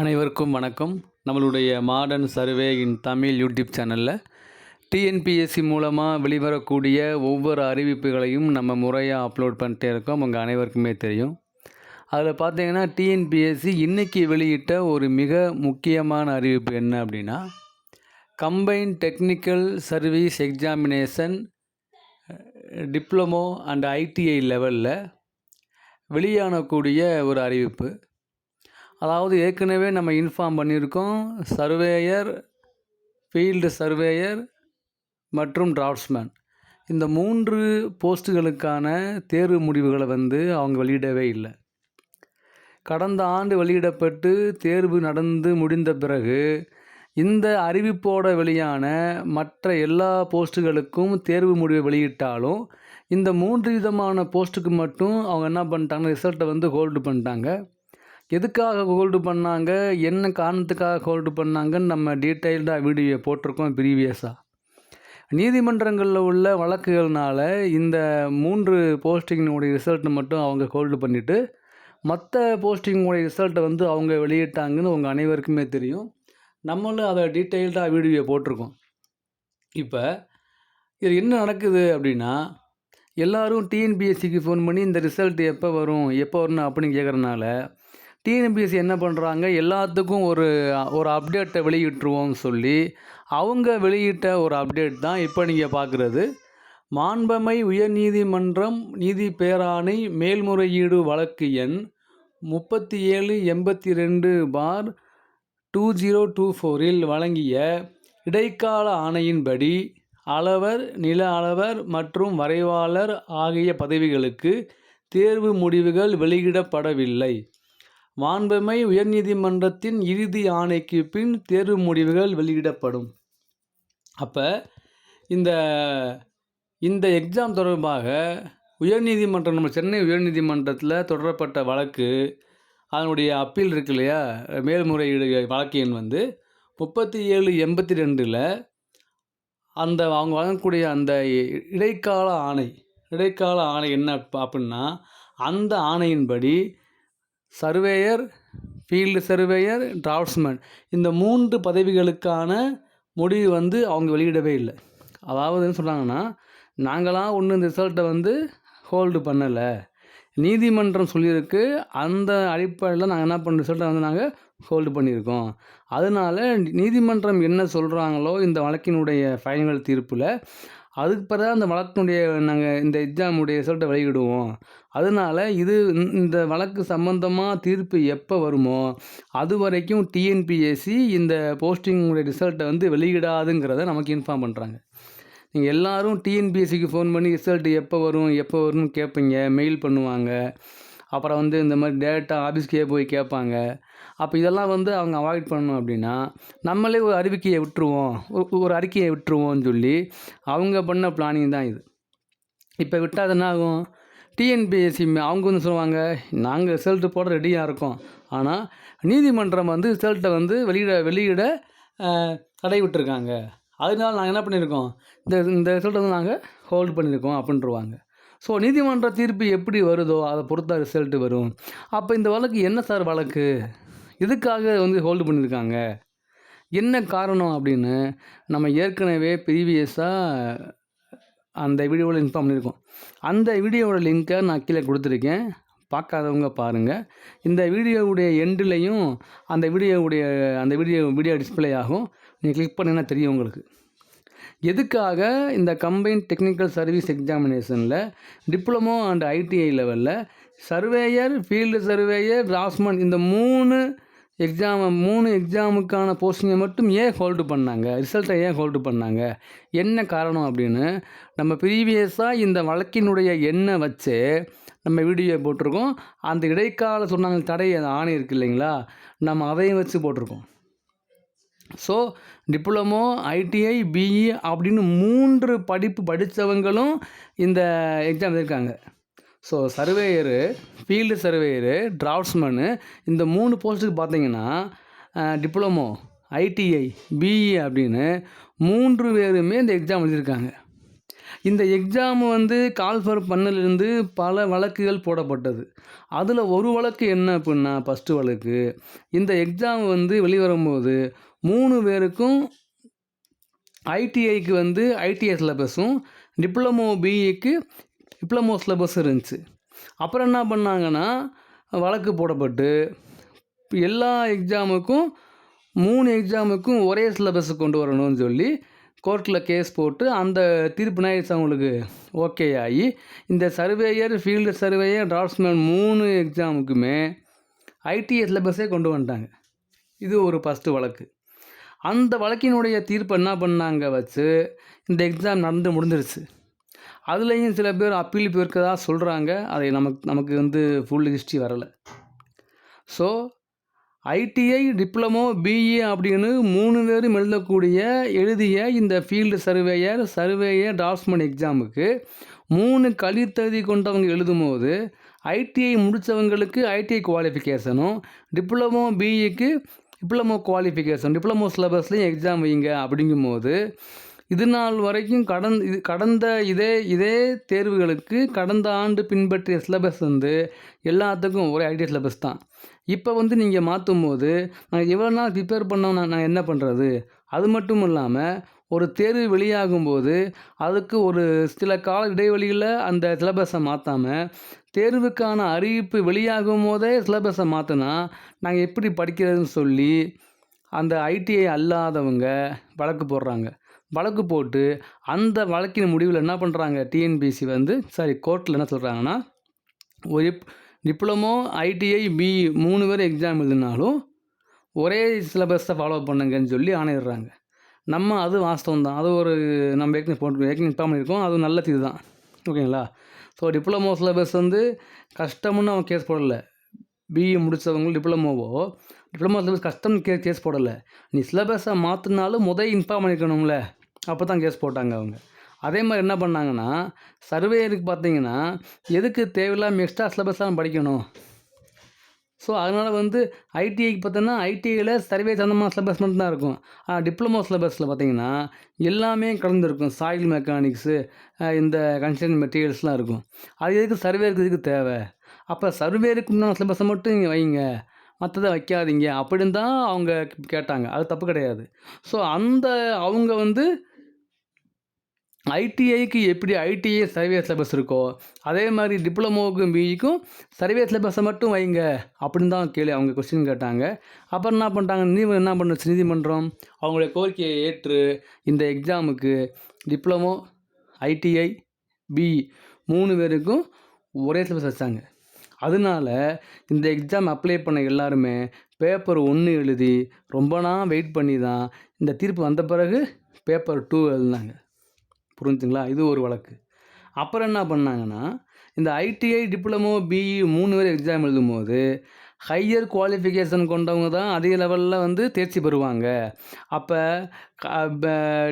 அனைவருக்கும் வணக்கம். நம்மளுடைய modern survey in Tamil YouTube சேனலில் டிஎன்பிஎஸ்சி மூலமாக வெளிவரக்கூடிய ஒவ்வொரு அறிவிப்புகளையும் நம்ம முறையாக அப்லோட் பண்ணிட்டே இருக்கோம். உங்கள் அனைவருக்குமே தெரியும். அதில் பார்த்தீங்கன்னா டிஎன்பிஎஸ்சி இன்றைக்கி வெளியிட்ட ஒரு மிக முக்கியமான அறிவிப்பு என்ன அப்படின்னா combined technical service examination diploma and ITI லெவலில் வெளியானக்கூடிய ஒரு அறிவிப்பு. அதாவது ஏற்கனவே நம்ம இன்ஃபார்ம் பண்ணியிருக்கோம் சர்வேயர் ஃபீல்டு சர்வேயர் மற்றும் டிராஃப்ட்ஸ்மேன் இந்த மூன்று போஸ்ட்டுகளுக்கான தேர்வு முடிவுகளை வந்து அவங்க வெளியிடவே இல்லை. கடந்த ஆண்டு வெளியிடப்பட்டு தேர்வு நடந்து முடிந்த பிறகு இந்த அறிவிப்போட வெளியான மற்ற எல்லா போஸ்ட்டுகளுக்கும் தேர்வு முடிவை வெளியிட்டாலும் இந்த மூன்று விதமான போஸ்ட்டுக்கு மட்டும் அவங்க என்ன பண்ணிட்டாங்க ரிசல்ட்டை வந்து ஹோல்டு பண்ணிட்டாங்க. எதுக்காக ஹோல்டு பண்ணாங்க? என்ன காரணத்துக்காக ஹோல்டு பண்ணாங்கன்னு நம்ம டீட்டெயில்டாக வீடியோ போட்டிருக்கோம் ப்ரீவியஸாக நீதிமன்றங்களில் உள்ள வழக்குகள்னால இந்த மூன்று போஸ்டிங்கினுடைய ரிசல்ட்டை மட்டும் அவங்க ஹோல்டு பண்ணிவிட்டு மற்ற போஸ்டிங்குடைய ரிசல்ட்டை வந்து அவங்க வெளியிட்டாங்கன்னு உங்கள் அனைவருக்குமே தெரியும். நம்மளும் அதை டீட்டெயில்டாக வீடியோ போட்டிருக்கோம். இப்போ இது என்ன நடக்குது அப்படின்னா எல்லாரும் டிஎன்பிஎஸ்சிக்கு ஃபோன் பண்ணி இந்த ரிசல்ட் எப்போ வரும் எப்போ வரணும் அப்படின்னு கேட்குறனால டிஎன்பிஎஸ்சி என்ன பண்ணுறாங்க எல்லாத்துக்கும் ஒரு ஒரு அப்டேட்டை வெளியிட்டுருவோம்னு சொல்லி அவங்க வெளியிட்ட ஒரு அப்டேட் தான் இப்போ நீங்கள் பார்க்குறது மாண்பமை உயர்நீதிமன்றம் நீதி பேராணை மேல்முறையீடு வழக்கு எண் முப்பத்தி ஏழு எண்பத்தி ரெண்டு பார் டூ ஜீரோ டூ ஃபோரில் வழங்கிய இடைக்கால ஆணையின்படி அளவர் நில அளவர் மற்றும் வரைவாளர் ஆகிய பதவிகளுக்கு தேர்வு முடிவுகள் வெளியிடப்படவில்லை. மாண்புமை உயர்நீதிமன்றத்தின் இறுதி ஆணைக்கு பின் தேர்வு முடிவுகள் வெளியிடப்படும். அப்போ இந்த இந்த எக்ஸாம் தொடர்பாக உயர்நீதிமன்றம் நம்ம சென்னை உயர்நீதிமன்றத்தில் தொடரப்பட்ட வழக்கு அதனுடைய அப்பீல் இருக்கு இல்லையா? மேல்முறையீடு வழக்கு எண் வந்து முப்பத்தி ஏழு எண்பத்தி ரெண்டில் அந்த அவங்க வழங்கக்கூடிய அந்த இடைக்கால ஆணை இடைக்கால ஆணை என்ன அப்படின்னா அந்த ஆணையின்படி சர்வேயர் ஃபீல்டு சர்வேயர் டிராஃப்ட்ஸ்மேன் இந்த மூன்று பதவிகளுக்கான முடிவு வந்து அவங்க வெளியிடவே இல்லை. அதாவது என்ன சொல்கிறாங்கன்னா நாங்களாம் ஒன்றும் இந்த ரிசல்ட்டை வந்து ஹோல்டு பண்ணலை. நீதிமன்றம் சொல்லியிருக்கு அந்த அடிப்படையில் நாங்கள் என்ன பண்ணுற ரிசல்ட்டை வந்து நாங்கள் ஹோல்டு பண்ணியிருக்கோம். அதனால நீதிமன்றம் என்ன சொல்கிறாங்களோ இந்த வழக்கினுடைய ஃபைனல் தீர்ப்பில் அதுக்கு பிறகு அந்த வழக்கினுடைய நாங்கள் இந்த எக்ஸாமுடைய ரிசல்ட்டை வெளியிடுவோம். அதனால் இது இந்த வழக்கு சம்மந்தமாக தீர்ப்பு எப்போ வருமோ அது வரைக்கும் டிஎன்பிஎஸ்சி இந்த போஸ்டிங்குடைய ரிசல்ட்டை வந்து வெளியிடாதுங்கிறத நமக்கு இன்ஃபார்ம் பண்ணுறாங்க நீங்கள் எல்லோரும் டிஎன்பிஎஸ்சிக்கு ஃபோன் பண்ணி ரிசல்ட் எப்போ வரும் எப்போ வரும்னு கேட்பீங்க மெயில் பண்ணுவாங்க. அப்புறம் வந்து இந்த மாதிரி டேரெக்டாக ஆஃபீஸ்க்கே போய் கேட்பாங்க. அப்போ இதெல்லாம் வந்து அவங்க அவாய்ட் பண்ணணும் அப்படின்னா நம்மளே ஒரு அறிவிக்கையை விட்டுருவோம். ஒரு அறிக்கையை விட்டுருவோம்னு சொல்லி அவங்க பண்ண பிளானிங் தான் இது. இப்போ விட்டால் என்ன ஆகும்? டிஎன்பிஎஸ்சி அவங்க வந்து சொல்லுவாங்க நாங்கள் ரிசல்ட்டு போட ரெடியாக இருக்கோம். ஆனால் நீதிமன்றம் வந்து ரிசல்ட்டை வந்து வெளியிட வெளியிட தடை விட்டுருக்காங்க. அதனால நாங்கள் என்ன பண்ணியிருக்கோம் இந்த இந்த ரிசல்ட்டை வந்து நாங்கள் ஹோல்டு பண்ணியிருக்கோம் அப்படின்ட்டுருவாங்க ஸோ நீதிமன்ற தீர்ப்பு எப்படி வருதோ அதை பொறுத்தா ரிசல்ட் வரும். அப்போ இந்த வழக்கு என்ன சார் வழக்கு? எதுக்காக வந்து ஹோல்டு பண்ணியிருக்காங்க என்ன காரணம் அப்படின்னு நம்ம ஏற்கனவே ப்ரீவியஸாக அந்த வீடியோவில் இன்ஃபார்ம் பண்ணியிருக்கோம் அந்த வீடியோவோட லிங்க்கை நான் கீழே கொடுத்துருக்கேன். பார்க்காதவங்க பாருங்கள் இந்த வீடியோவுடைய எண்டுலேயும் அந்த வீடியோவுடைய அந்த வீடியோ வீடியோ டிஸ்பிளே ஆகும். நீங்கள் கிளிக் பண்ணிங்கன்னா தெரியும் உங்களுக்கு. எதுக்காக இந்த கம்பைன் டெக்னிக்கல் சர்வீஸ் எக்ஸாமினேஷனில் டிப்ளமோ அண்ட் ஐடிஐ லெவலில் சர்வேயர் ஃபீல்டு சர்வேயர் ராஸ்மன் இந்த மூணு எக்ஸாம் மூணு எக்ஸாமுக்கான போஸ்டிங்கை மட்டும் ஏன் ஹோல்டு பண்ணாங்க? ரிசல்ட்டை ஏன் ஹோல்டு பண்ணாங்க? என்ன காரணம் அப்படின்னு நம்ம ப்ரீவியஸாக இந்த வழக்கினுடைய எண்ணை வச்சு நம்ம வீடியோ போட்டிருக்கோம். அந்த இடைக்கால சொன்னாங்க தடை ஆணை இருக்குது இல்லைங்களா? நம்ம அதையும் வச்சு போட்டிருக்கோம். ஸோ டிப்ளமோ ஐடிஐ பிஇ அப்படின்னு மூன்று படிப்பு படித்தவங்களும் இந்த எக்ஸாம் இருக்காங்க so surveyor field surveyor draftsman இந்த மூணு போஸ்ட்டுக்கு பார்த்தீங்கன்னா டிப்ளமோ ஐடிஐ பிஇ அப்படின்னு மூன்று பேருமே இந்த எக்ஸாம் எழுதியிருக்காங்க. இந்த எக்ஸாம் வந்து கால்ஃபர் பண்ணலேருந்து பல வழக்குகள் போடப்பட்டது. அதில் ஒரு வழக்கு என்ன அப்படின்னா ஃபஸ்ட்டு வழக்கு. இந்த எக்ஸாம் வந்து வெளிவரும்போது மூணு பேருக்கும் ஐடிஐக்கு வந்து ஐடிஐ சிலபஸும் டிப்ளமோ பிஇக்கு டிப்ளமோ சிலபஸ் இருந்துச்சு. அப்புறம் என்ன பண்ணாங்கன்னா வழக்கு போடப்பட்டு எல்லா எக்ஸாமுக்கும் மூணு எக்ஸாமுக்கும் ஒரே சிலபஸ் கொண்டு வரணும்னு சொல்லி கோர்ட்டில் கேஸ் போட்டு அந்த தீர்ப்பு நாயிடுச்சு அவங்களுக்கு? ஓகே ஆகி இந்த சர்வேயர் ஃபீல்டு சர்வேயர் டிராஃப்ட்ஸ்மேன் மூணு எக்ஸாமுக்குமே ஐடிஐ சிலபஸே கொண்டு வந்துட்டாங்க. இது ஒரு ஃபஸ்ட்டு வழக்கு. அந்த வழக்கினுடைய தீர்ப்பு என்ன பண்ணாங்க வச்சு இந்த எக்ஸாம் நடந்து முடிஞ்சிருச்சு. அதுலேயும் சில பேர் அப்பீல் போயிருக்கதா சொல்கிறாங்க அதை நமக்கு நமக்கு வந்து ஃபுல் ஹிஸ்ட்ரி வரலை. ஸோ ஐடிஐ டிப்ளமோ பிஇ அப்படின்னு மூணு பேரும் எழுதக்கூடிய எழுதிய இந்த ஃபீல்டு சர்வேயர் சர்வேயர் டாஸ்மன் எக்ஸாமுக்கு மூணு கலித்தகுதி கொண்டவங்க எழுதும்போது ஐடிஐ முடித்தவங்களுக்கு ஐடிஐ குவாலிஃபிகேஷனும் டிப்ளமோ பிஇக்கு டிப்ளமோ குவாலிஃபிகேஷன் டிப்ளமோ சிலபஸ்லேயும் எக்ஸாம் வைங்க அப்படிங்கும்போது இது நாள் வரைக்கும் கடந் இது கடந்த இதே இதே தேர்வுகளுக்கு கடந்த ஆண்டு பின்பற்றிய சிலபஸ் வந்து எல்லாத்துக்கும் ஒரே ஐடிஐ சிலபஸ் தான். இப்போ வந்து நீங்கள் மாற்றும் போது நான் எவ்வளோ நாள் ப்ரிப்பேர் பண்ணோம் நான் நான் என்ன பண்ணுறது அது மட்டும் இல்லாமல் ஒரு தேர்வு வெளியாகும்போது அதுக்கு ஒரு சில கால இடைவெளியில் அந்த சிலபஸை மாற்றாமல் தேர்வுக்கான அறிவிப்பு வெளியாகும் போதே சிலபஸை மாற்றினா நாங்கள் எப்படி படிக்கிறதுன்னு சொல்லி அந்த ஐடிஐ அல்லாதவங்க வழக்கு போடுறாங்க. வழக்கு போட்டு அந்த வழக்கின் முடிவில் என்ன பண்ணுறாங்க டிஎன்பிசி வந்து சாரி கோர்ட்டில் என்ன சொல்கிறாங்கன்னா ஒரு டிப்ளமோ ஐடிஐ பிஇ மூணு பேர் எக்ஸாம் எழுதினாலும் ஒரே சிலபஸை ஃபாலோ பண்ணுங்கன்னு சொல்லி ஆணையிடுறாங்க. நம்ம அது வாஸ்தவம் தான் அது ஒரு நம்ம ஏற்கனவே போட்டு ஏற்கனவே இன்ஃபார்ம் பண்ணியிருக்கோம். அது நல்ல இது தான் ஓகேங்களா? ஸோ டிப்ளமோ சிலபஸ் வந்து கஷ்டம்னு அவன் கேஸ் போடலை. பிஇ முடித்தவங்க டிப்ளமோவோ டிப்ளமோ சிலபஸ் கஷ்டம்னு கே கேஸ் போடலை. நீ சிலபஸை மாற்றினாலும் முதல் இன்ஃபார்ம் பண்ணிக்கணும்ல அப்போ தான் கேஸ் போட்டாங்க அவங்க. அதே மாதிரி என்ன பண்ணாங்கன்னா சர்வேயருக்கு பார்த்தீங்கன்னா எதுக்கு தேவையில்லாமல் எக்ஸ்ட்ரா சிலபஸ்லாம் படிக்கணும்? ஸோ அதனால் வந்து ஐடிஐக்கு பார்த்தோன்னா ஐடிஐயில் சர்வே சம்மந்தமான சிலபஸ் மட்டும்தான் இருக்கும். ஆனால் டிப்ளமோ சிலபஸில் பார்த்தீங்கன்னா எல்லாமே கலந்துருக்கும். சாயில் மெக்கானிக்ஸு இந்த கன்ஸ்ட்ரக்ஷன் மெட்டீரியல்ஸ்லாம் இருக்கும். அது எதுக்கு சர்வேருக்கு இதுக்கு தேவை? அப்போ சர்வேருக்கு உண்டான சிலபஸை மட்டும் நீங்கள் வைங்க. மற்றதை வைக்காதீங்க. அப்படின்னு தான் அவங்க கேட்டாங்க. அது தப்பு கிடையாது. ஸோ அந்த அவங்க வந்து ஐடிஐக்கு எப்படி ஐடிஐ சர்வே சிலபஸ் இருக்கோ அதே மாதிரி டிப்ளமோவுக்கும் பிஇக்கும் சர்வே சிலபஸை மட்டும் வைங்க அப்படின்னு தான் கேள்வி அவங்க கொஸ்டின் கேட்டாங்க. அப்புறம் என்ன பண்ணிட்டாங்க நீ என்ன பண்ணுச்சு நீதிமன்றம் அவங்களுடைய கோரிக்கையை ஏற்று இந்த எக்ஸாமுக்கு டிப்ளமோ ஐடிஐ பிஇ மூணு பேருக்கும் ஒரே சிலபஸ் வச்சாங்க. அதனால இந்த எக்ஸாம் அப்ளை பண்ண எல்லாருமே பேப்பர் ஒன்று எழுதி ரொம்ப நாள் வெயிட் பண்ணி தான் இந்த தீர்ப்பு வந்த பிறகு பேப்பர் டூ எழுதினாங்க. புரிஞ்சுங்களா இது ஒரு வழக்கு. அப்புறம் என்ன பண்ணாங்கன்னா இந்த ஐடிஐ டிப்ளமோ பிஇ மூணு பேர் எக்ஸாம் எழுதும்போது ஹையர் குவாலிஃபிகேஷன் கொண்டவங்க தான் அதிக லெவலில் வந்து தேர்ச்சி பெறுவாங்க. அப்போ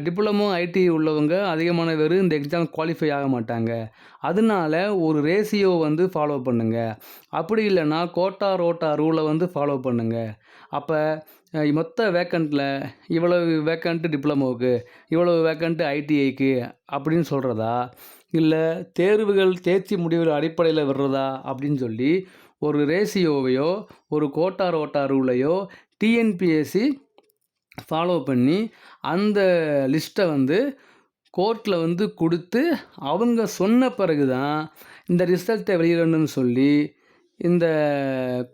டிப்ளமோ ஐடி உள்ளவங்க அதிகமான பேர் இந்த எக்ஸாம் குவாலிஃபை ஆக மாட்டாங்க. அதனால ஒரு ரேஷியோ வந்து ஃபாலோ பண்ணுங்கள் அப்படி இல்லைன்னா கோட்டா ரோட்டா ரூலை வந்து ஃபாலோ பண்ணுங்கள் அப்போ மொத்த வேக்கண்ட்டில் இவ்வளவு வேக்கண்ட்டு டிப்ளமோவுக்கு இவ்வளவு வேக்கண்ட்டு ஐடிஐக்கு அப்படின்னு சொல்கிறதா இல்லை தேர்வுகள் தேர்ச்சி முடிவுகள் அடிப்படையில் வர்றதா அப்படின்னு சொல்லி ஒரு ரேசியோவையோ ஒரு கோட்டா ரோட்டா ரூலையோ டிஎன்பிஎஸ்சி ஃபாலோ பண்ணி அந்த லிஸ்ட்டை வந்து கோர்ட்டில் வந்து கொடுத்து அவங்க சொன்ன பிறகு தான் இந்த ரிசல்ட்டை வெளியிடணும்னு சொல்லி இந்த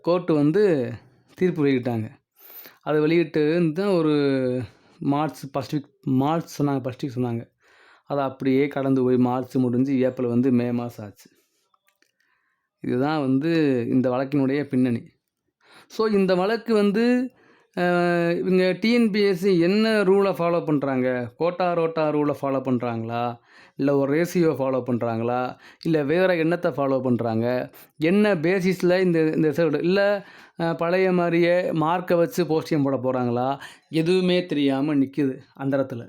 கோர்ட்டு வந்து தீர்ப்பு வெளியிட்டாங்க. அதை வெளியிட்டு தான் ஒரு மார்ச் ஃபஸ்ட் வீக் மார்ச் சொன்னாங்க ஃபஸ்ட் வீக் சொன்னாங்க. அது அப்படியே கடந்து போய் மார்ச் முடிஞ்சு ஏப்ரல் வந்து மே மாதம் ஆச்சு. இதுதான் வந்து இந்த வழக்கினுடைய பின்னணி. ஸோ இந்த வழக்கு வந்து இவங்க டிஎன்பிஎஸ்சி என்ன ரூலை ஃபாலோ பண்ணுறாங்க கோட்டா ரோட்டா ரூலை ஃபாலோ பண்ணுறாங்களா இல்லை ஒரு ரேஷியோ ஃபாலோ பண்ணுறாங்களா இல்லை வேறு என்னத்தை ஃபாலோ பண்ணுறாங்க என்ன பேசிஸில் இந்த இந்த ரிசல்ட் இல்லை பழைய மாதிரியே மார்க்கை வச்சு போஸ்டியம் போட போகிறாங்களா எதுவுமே தெரியாமல் நிற்கிது அந்த இடத்துல.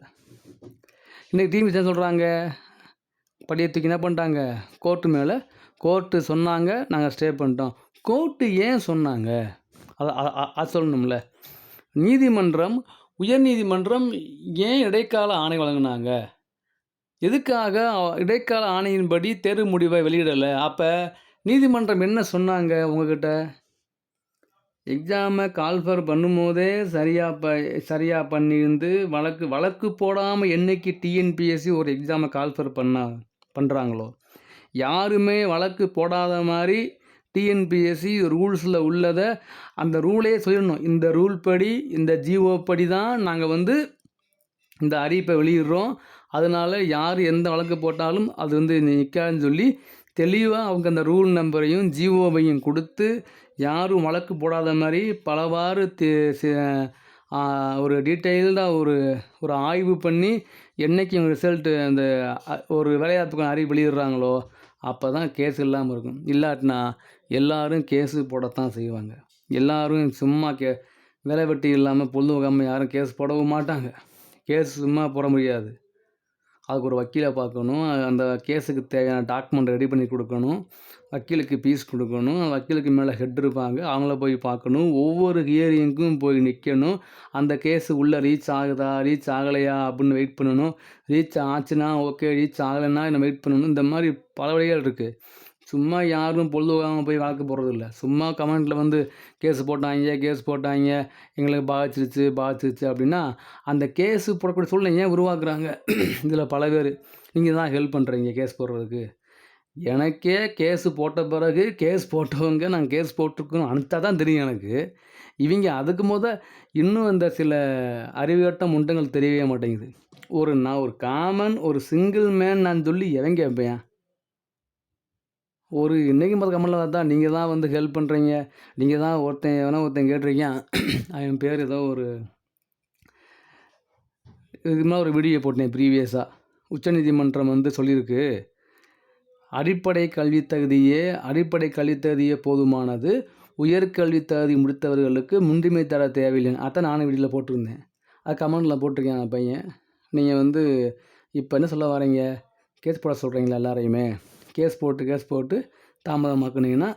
இன்றைக்கி டிவி என்ன சொல்கிறாங்க படியை தூக்கி என்ன பண்ணிட்டாங்க? கோர்ட்டு மேலே. கோர்ட்டு சொன்னாங்க நாங்கள் ஸ்டே பண்ணிட்டோம். கோர்ட்டு ஏன் சொன்னாங்க? அது அது சொல்லணும்ல. நீதிமன்றம் உயர்நீதிமன்றம் ஏன் இடைக்கால ஆணை வழங்கினாங்க? எதுக்காக இடைக்கால ஆணையின்படி தேர்வு முடிவை வெளியிடலை? அப்போ நீதிமன்றம் என்ன சொன்னாங்க உங்ககிட்ட? எக்ஸாமை கால்ஃபர் பண்ணும்போதே சரியாக ப சரியாக பண்ணியிருந்து வழக்கு வழக்கு போடாமல் என்னைக்கு டிஎன்பிஎஸ்சி ஒரு எக்ஸாமை கால்ஃபர் பண்ணா பண்ணுறாங்களோ யாருமே வழக்கு போடாத மாதிரி டிஎன்பிஎஸ்சி ரூல்ஸில் உள்ளதை அந்த ரூலே சொல்லணும் இந்த ரூல் படி இந்த ஜிஓ படி தான் நாங்கள் வந்து இந்த அறிவிப்பை வெளியிடுறோம். அதனால் யார் எந்த வழக்கு போட்டாலும் அது வந்து நிற்காதுன்னு சொல்லி தெளிவாக அவங்க அந்த ரூல் நம்பரையும் ஜிஓவையும் கொடுத்து யாரும் வழக்கு போடாத மாதிரி பலவாறு தே- ஒரு டீட்டெயில்டாக ஒரு ஒரு ஆய்வு பண்ணி என்னைக்கு ரிசல்ட்டு அந்த ஒரு விளையாட்டுக்கு அறிவு வெளியிடுறாங்களோ அப்போ தான் கேஸ் இல்லாமல் இருக்கும். இல்லாட்டினா எல்லாரும் கேஸு போடத்தான் செய்வாங்க. எல்லோரும் சும்மா கே வேலை வெட்டி இல்லாமல் பொழுதுபோக்காமல் யாரும் கேஸ் போடவும் மாட்டாங்க. கேஸ் சும்மா போட முடியாது. அதுக்கு ஒரு வக்கீலை பார்க்கணும். அந்த கேஸுக்கு தேவையான டாக்குமெண்ட் ரெடி பண்ணி கொடுக்கணும். வக்கீலுக்கு ஃபீஸ் கொடுக்கணும். அந்த வக்கீலுக்கு மேலே ஹெட் இருப்பாங்க. அவங்கள போய் பார்க்கணும். ஒவ்வொரு ஹியரிங்க்கும் போய் நிற்கணும் அந்த கேஸு உள்ளே ரீச் ஆகுதா? ரீச் ஆகலையா? அப்படின்னு வெயிட் பண்ணணும். ரீச் ஆச்சுன்னா ஓகே ரீச் ஆகலைன்னா என்ன வெயிட் பண்ணணும்? இந்த மாதிரி பல வழிகள் இருக்குது சும்மா யாரும் பொழுதுபோகாமல் போய் வழக்கு போடுறது இல்லை சும்மா கமெண்ட்டில் வந்து கேஸ் போட்டாங்க கேஸ் போட்டாங்க எங்களுக்கு பாதிச்சிருச்சு பாதிச்சிருச்சு அப்படின்னா அந்த கேஸு போடக்கூடிய சூழ்நிலை ஏன் உருவாக்குறாங்க? இதில் பல பேர். நீங்கள் தான் ஹெல்ப் பண்ணுறீங்க கேஸ் போடுறதுக்கு. எனக்கே கேஸு போட்ட பிறகு கேஸ் போட்டவங்க நாங்கள் கேஸ் போட்டிருக்கோம் அனுப்பிச்சா தான் தெரியும் எனக்கு. இவங்க அதுக்கு முத இன்னும் அந்த சில அறிவுகட்ட முண்டங்கள் தெரியவே மாட்டேங்குது. ஒரு நான் ஒரு காமன் ஒரு சிங்கிள் மேன் நான் சொல்லி எவன் கேட்பேன் ஒரு இன்றைக்கும் பார்த்து கமலில் பார்த்தா நீங்கள் தான் வந்து ஹெல்ப் பண்ணுறீங்க நீங்கள் தான் ஒருத்தன் எவனோ ஒருத்தன் கேட்டிருக்கேன். அவன் பேர் ஏதோ ஒரு இதுக்கு ஒரு வீடியோ போட்டேன் ப்ரீவியஸாக உச்சநீதிமன்றம் வந்து சொல்லியிருக்கு அடிப்படை கல்வி தகுதியே அடிப்படை கல்வி தகுதியே போதுமானது. உயர்கல்வி தகுதி முடித்தவர்களுக்கு முன்னுரிமை தர தேவையில்லைன்னு. அதான் நானும் வீடியில் போட்டிருந்தேன். அது கமெண்டில் போட்டிருக்கேன் அந்த பையன். நீங்கள் வந்து இப்போ என்ன சொல்ல வரீங்க? கேஸ் போட சொல்கிறீங்களா எல்லாரையுமே? கேஸ் போட்டு கேஸ் போட்டு தாமதமாக்குனீங்கன்னா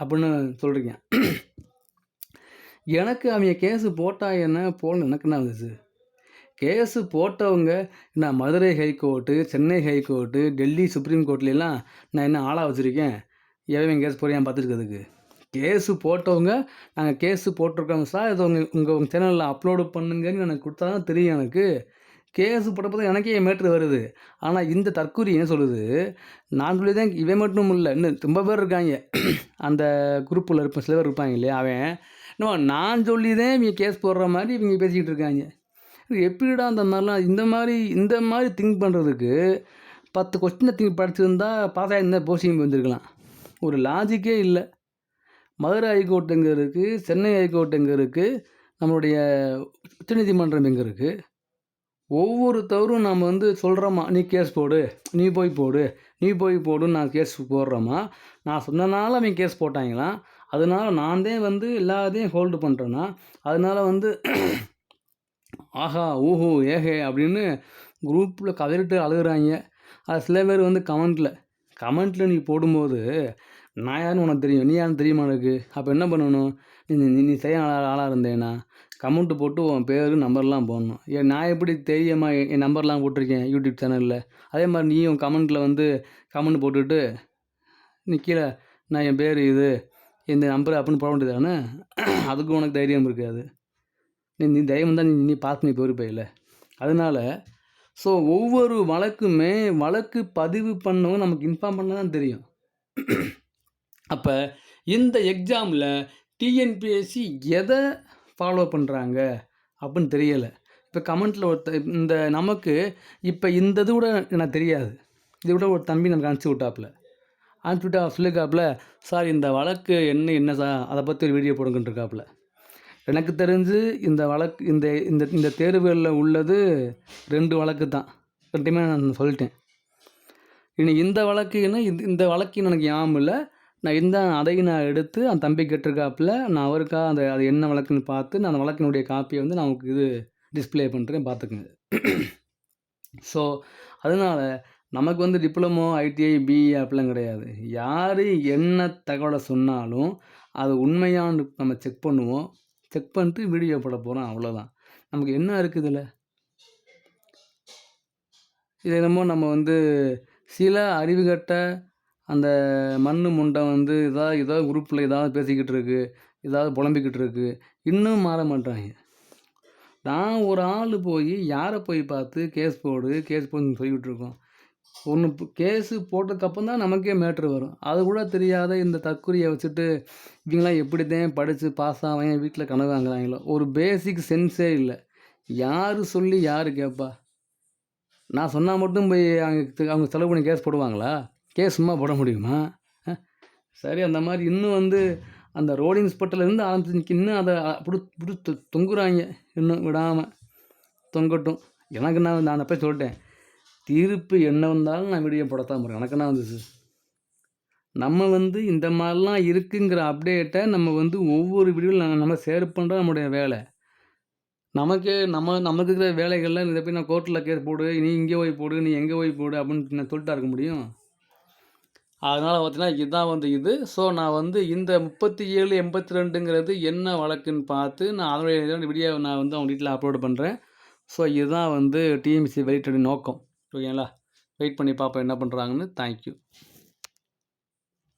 அப்படின்னு சொல்கிறீங்க எனக்கு அவங்க கேஸு போட்டா என்ன? போடணும் எனக்கு என்ன வந்துச்சு கேஸு போட்டவங்க நான் Madurai high court Chennai high court Delhi supreme கோர்ட்லாம் நான் என்ன ஆளாக வச்சுருக்கேன்? எவன் கேஸ் போகிறேன் பார்த்துருக்கிறதுக்கு கேஸு போட்டவங்க நாங்கள் கேஸு போட்டிருக்கோங்க சார். இது உங்கள் உங்கள் உங்கள் சேனலில் அப்லோடு பண்ணுங்கன்னு எனக்கு கொடுத்தா தான் தெரியும் எனக்கு. கேஸு போட்டப்போ எனக்கே என் மேட்ரு வருது. ஆனால் இந்த தற்கூரி என்ன சொல்லுது? நான் சொல்லி தான் இவன் மட்டும் இல்லை. இன்னும் ரொம்ப பேர் இருக்காங்க. அந்த குரூப்பில் இருப்ப சில பேர் இருப்பாங்க இல்லையா அவன்? இன்னும் நான் சொல்லி தான் இவங்க கேஸ் போடுற மாதிரி இவங்க பேசிக்கிட்டு இருக்காங்க. எப்படிடா அந்த மாதிரிலாம் இந்த மாதிரி இந்த மாதிரி திங்க் பண்ணுறதுக்கு பத்து கொஸ்டினை திங்க் படிச்சிருந்தா பாஸ் ஆகிருந்தா போஸ்டிங் வந்திருக்கலாம். ஒரு லாஜிக்கே இல்லை. மதுரை ஹைகோர்ட் எங்கே இருக்குது சென்னை ஹைகோர்ட் எங்கே இருக்குது நம்மளுடைய உச்சநீதிமன்றம் எங்கே இருக்குது ஒவ்வொரு தவறும் நம்ம வந்து சொல்கிறோமா நீ கேஸ் போடு நீ போய் போடு நீ போய் போடுன்னு நான் கேஸ் போடுறோமா? நான் சொன்னனால அவன் கேஸ் போட்டாங்களாம் அதனால நான் தான் வந்து எல்லாத்தையும் ஹோல்டு பண்ணுறேன்னா அதனால வந்து ஆஹா ஊஹூ ஏஹே அப்படின்னு குரூப்பில் கதறிட்டு அழுகுறாங்க. அது சில பேர் வந்து கமெண்ட்டில் கமெண்ட்டில் நீ போடும்போது நான் யாருன்னு உனக்கு தெரியும் நீ யாருன்னு தெரியுமா எனக்கு அப்போ என்ன பண்ணணும்? நீ நீ நீ செய்ய ஆளாக இருந்தேனா? கமெண்ட்டு போட்டு உன் பேர் நம்பர்லாம் போடணும். ஏன் நான் எப்படி தெரியுமா என் நம்பர்லாம் போட்டிருக்கேன் யூடியூப் சேனலில்? அதே மாதிரி நீயும் கமெண்ட்டில் வந்து கமெண்ட் போட்டுட்டு நீ கீழே நான் என் பேர் இது இந்த நம்பர் அப்படின்னு போட வேண்டியதானே அதுக்கும் உனக்கு தைரியம் இருக்காது. நீ நீ தைரியம் தான் நீ நீ பார்த்து நீ போயிருப்பையில் அதனால ஸோ ஒவ்வொரு வழக்குமே வழக்கு பதிவு பண்ணவும் நமக்கு இன்ஃபார்ம் பண்ண தான் தெரியும். அப்போ இந்த எக்ஸாமில் டிஎன்பிஎஸ்சி எதை ஃபாலோ பண்ணுறாங்க அப்படின்னு தெரியலை. இப்போ கமெண்ட்டில் ஒருத்த இந்த நமக்கு இப்போ இந்த இது கூட எனக்கு தெரியாது. இது கூட ஒரு தம்பி நமக்கு அனுப்பிச்சி விட்டாப்புல. அனுப்பிச்சி விட்டா சொல்லியிருக்காப்புல சார் இந்த வழக்கு என்ன என்ன சார்? அதை பற்றி ஒரு வீடியோ போடுங்கன்னு இருக்காப்புல. எனக்கு தெரிஞ்சு இந்த வழக்கு இந்த இந்த இந்த தேர்வுகளில் உள்ளது ரெண்டு வழக்கு தான். ரெண்டுமே நான் சொல்லிட்டேன். இனி இந்த வழக்குன்னு இந்த இந்த வழக்கு எனக்கு ஞாபகம் இல்லை. நான் இந்த அதையும் நான் எடுத்து அந்த தம்பி கேட்டிருக்காப்புல நான் அவருக்காக அந்த அது என்ன வழக்குன்னு பார்த்து நான் அந்த வழக்கினுடைய காப்பியை வந்து நான் உங்களுக்கு இது டிஸ்ப்ளே பண்ணுறேன் பார்த்துக்குங்க. ஸோ அதனால் நமக்கு வந்து டிப்ளமோ ஐடிஐ பிஇ அப்படிலாம் கிடையாது. யார் என்ன தகவலை சொன்னாலும் அது உண்மையான்னு நம்ம செக் பண்ணுவோம். செக் பண்ணிட்டு வீடியோ போட போகிறோம் அவ்வளோதான் நமக்கு என்ன இருக்குது இதில்? இது என்னமோ நம்ம வந்து சில அறிவுகட்ட அந்த மண்ணு முண்டை வந்து ஏதாவது ஏதாவது குரூப்பில் ஏதாவது பேசிக்கிட்டு இருக்கு ஏதாவது புலம்பிக்கிட்டு இருக்கு இன்னும் மாற மாட்டாங்க. நான் ஒரு ஆள் போய் யாரை போய் பார்த்து கேஸ் போடு கேஸ் போடுன்னு சொல்லிக்கிட்டு இருக்கோம். ஒன்று கேஸு போட்டதுக்கப்புறம் தான் நமக்கே மேட்ரு வரும். அது கூட தெரியாத இந்த தற்கொலையை வச்சுட்டு இவங்களாம் எப்படி தான் படித்து பாஸ் ஆவாங்க வீட்டில் கனவு வாங்குறாங்களோ? ஒரு பேசிக் சென்ஸே இல்லை. யார் சொல்லி யார் கேட்பா நான் சொன்னால் மட்டும் போய் அவங்க அவங்க செலவு பண்ணி கேஸ் போடுவாங்களா? கேஸ் சும்மா போட முடியுமா? சரி அந்த மாதிரி இன்னும் வந்து அந்த ரோடு இன்ஸ்பெக்டர்லேருந்து ஆரம்பிச்சு இன்னும் அதை அப்படி இப்படி தொ- தொங்குறாங்க. இன்னும் விடாமல் தொங்கட்டும். எனக்கு நான் நான் அப்போ சொல்லிட்டேன். தீர்ப்பு என்ன வந்தாலும் நான் வீடியோ போடத்தான் போகிறேன் எனக்கு என்ன வந்துச்சு நம்ம வந்து இந்த மாதிரிலாம் இருக்குங்கிற அப்டேட்டை நம்ம வந்து ஒவ்வொரு வீடியோவில் நம்ம நம்ம ஷேர் பண்ணுறது நம்முடைய வேலை. நமக்கு நம்ம நமக்கு இருக்கிற வேலைகள்லாம் இதை போய் நான் கோர்ட்டில் கேஸ் போடு நீ இங்கே போய் போடு நீ எங்கே போய் போடு அப்படின்னு நான் சொல்லிட்டா இருக்க முடியும்? அதனால் பார்த்தீங்கன்னா இதுதான் வந்து இது. ஸோ நான் வந்து இந்த முப்பத்தி ஏழு எண்பத்தி ரெண்டுங்கிறது என்ன வழக்குன்னு பார்த்து நான் அதனுடைய வீடியோ நான் வந்து அவங்க வீட்டில் அப்லோட் பண்ணுறேன் ஸோ இதுதான் வந்து டிஎம்சி வெயிட்டடி நோக்கம். ஓகேங்களா வெயிட் பண்ணி பார்ப்போம் என்ன பண்ணுறாங்கன்னு தேங்க்யூ